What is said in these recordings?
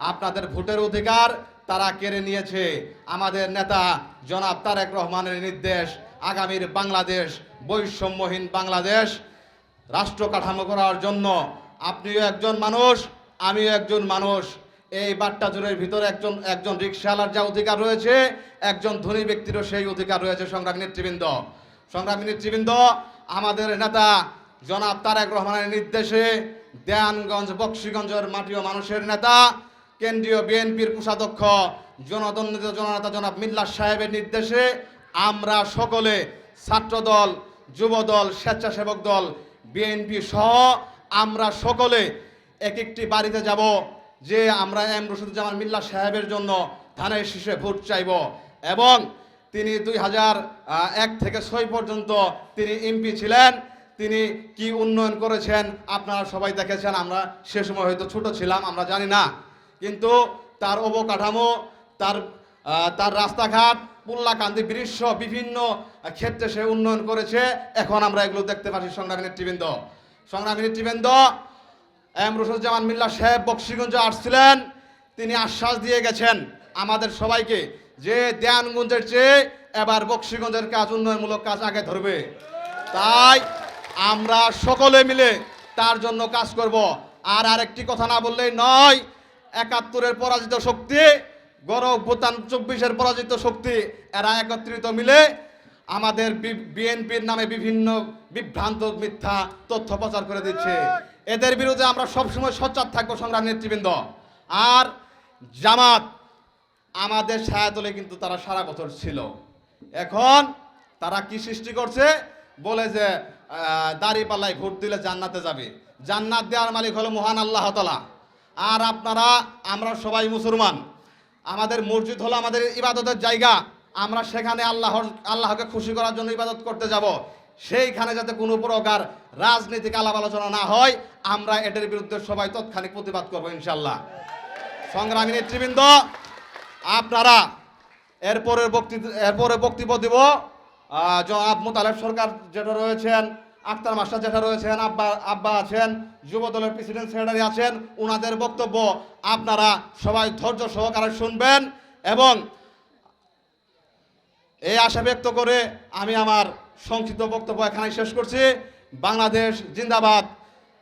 আপনাদের ভোটের অধিকার তারা কেড়ে নিয়েছে। আমাদের নেতা জনাব তারেক রহমানের নির্দেশ, আগামীর বাংলাদেশ, বৈষম্যহীন বাংলাদেশ রাষ্ট্র কাঠামো করার জন্য। আপনিও একজন মানুষ, আমিও একজন মানুষ। এই বাট্টাজোরের ভিতরে একজন একজন রিক্সাওয়ালার যা অধিকার রয়েছে, একজন ধনী ব্যক্তিরও সেই অধিকার রয়েছে, সংগ্রামী নেতৃবৃন্দ। সংগ্রামী নেতৃবৃন্দ, আমাদের নেতা জনাব তারেক রহমানের নির্দেশে দেয়ানগঞ্জ, বক্সিগঞ্জের মাটিও মানুষের নেতা কেন্দ্রীয় বিএনপির কোষাধ্যক্ষ জনদন্দিত জননেতা জনাব মিল্লা সাহেবের নির্দেশে আমরা সকলে ছাত্রদল, যুবদল, স্বেচ্ছাসেবক দল, বিএনপি সহ আমরা সকলে এক একটি বাড়িতে যাব যে আমরা এম রশিদুজ্জামান মিল্লা সাহেবের জন্য ধানের শীষে ভোট চাইব এবং তিনি দুই হাজার এক থেকে ছয় পর্যন্ত তিনি এমপি ছিলেন। তিনি কি উন্নয়ন করেছেন আপনারা সবাই দেখেছেন, আমরা সে সময় হয়তো ছোট ছিলাম, আমরা জানি না। কিন্তু তার অবকাঠামো, তার তার রাস্তাঘাট, পুল্লাকান্দি বৃক্ষ বিভিন্ন ক্ষেত্রে সে উন্নয়ন করেছে। এখন আমরা এগুলো দেখতে পাচ্ছি সংগ্রামী নেতৃবৃন্দ। সংগ্রামী নেতৃবৃন্দ, এম রসুজ্জামান মিল্লা সাহেব বক্সিগঞ্জে আসছিলেন। তিনি আশ্বাস দিয়ে গেছেন আমাদের সবাইকে যে দেয়ানগঞ্জের চেয়ে এবার বক্সিগঞ্জের কাজ, উন্নয়নমূলক কাজ আগে ধরবে। তাই আমরা সকলে মিলে তার জন্য কাজ করব। আর আরেকটি কথা না বললেই নয় একাত্তরের পরাজিত শক্তি, গৌরব ভুটান চব্বিশের পরাজিত শক্তি, এরা একত্রিত মিলে আমাদের বিএনপির নামে বিভিন্ন বিভ্রান্ত মিথ্যা তথ্য প্রচার করে দিচ্ছে। এদের বিরুদ্ধে আমরা সবসময় সচ্চার থাকব সংগ্রাম নেতৃবৃন্দ। আর জামাত, আমাদের ছায়াতলে কিন্তু তারা সারা বছর ছিল। এখন তারা কি সৃষ্টি করছে? বলে যে দাড়ি পাল্লায় ভোট দিলে জান্নাতে যাবে। জান্নাত দেওয়ার মালিক হলো মহান আল্লাহ তালা আর আপনারা, আমরা সবাই মুসলমান। আমাদের মসজিদ হলো আমাদের ইবাদতের জায়গা। আমরা সেখানে আল্লাহর, আল্লাহকে খুশি করার জন্য ইবাদত করতে যাব। সেইখানে যাতে কোনো প্রকার রাজনীতিক আলাপ আলোচনা না হয়, আমরা এটার বিরুদ্ধে সবাই তৎক্ষণিক প্রতিবাদ করব ইনশাল্লাহ সংগ্রামী নেতৃবৃন্দ, আপনারা এরপরে বক্তৃতা এরপরে বক্তব্য দিব। জনাব মোতালেব সরকার যেটা রয়েছেন আক্তার মাস্টার যেটা রয়েছেন, আব্বা আব্বা আছেন যুব দলের প্রেসিডেন্ট সেক্রেটারি আছেন ওনাদের বক্তব্য আপনারা সবাই ধৈর্য সহকারে শুনবেন এবং এই আশা ব্যক্ত করে আমি আমার সংক্ষিপ্ত বক্তব্য এখানে শেষ করছি। বাংলাদেশ জিন্দাবাদ,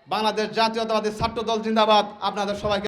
বাংলাদেশ জাতীয়তাবাদী ছাত্র দল জিন্দাবাদ, আপনাদের সবাইকে